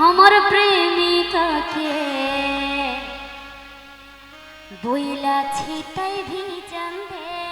আমার প্রেমিকাকে বইলা ছিটাই ভিজান দে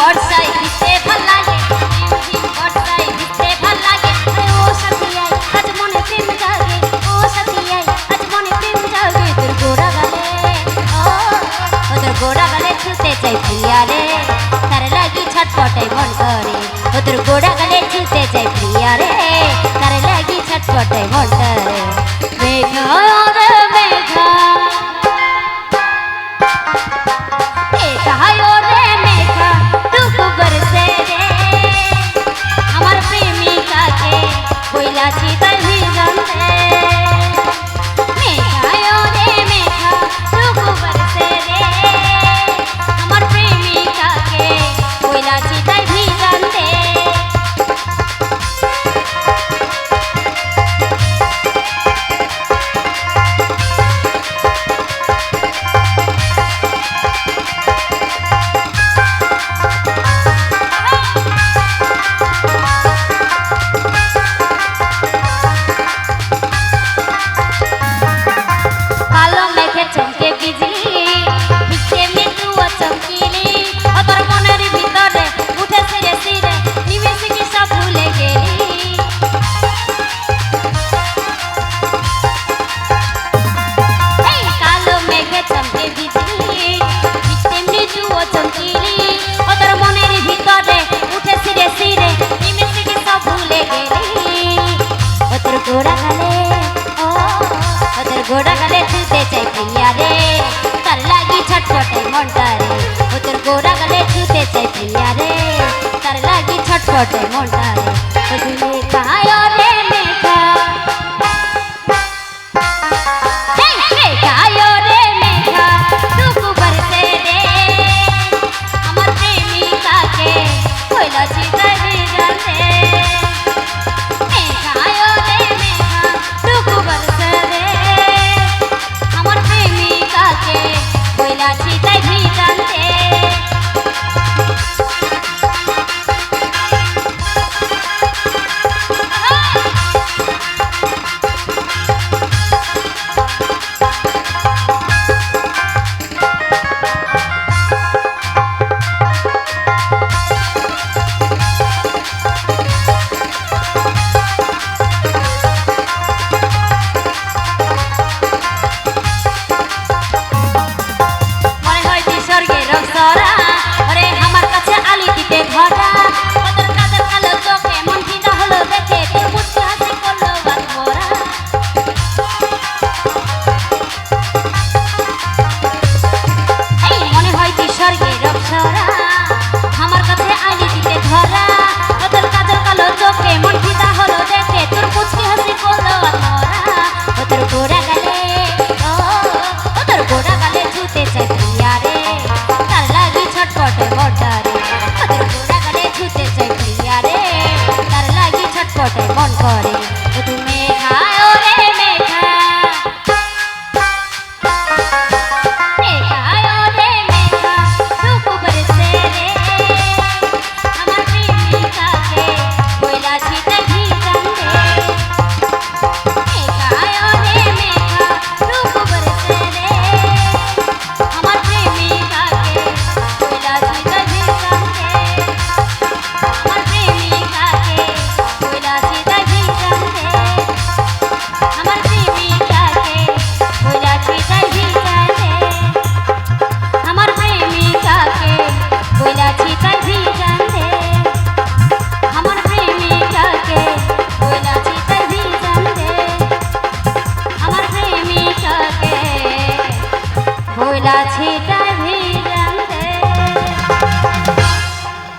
বর্ষায় ভিজতে ভালো ছুতে চাই প্রিয়া তার লাগি ছটপটাই মন করে। ও গোড়া গালে ছুতে প্রিয়া রে। তার লাগি ছটফটে মনটা রে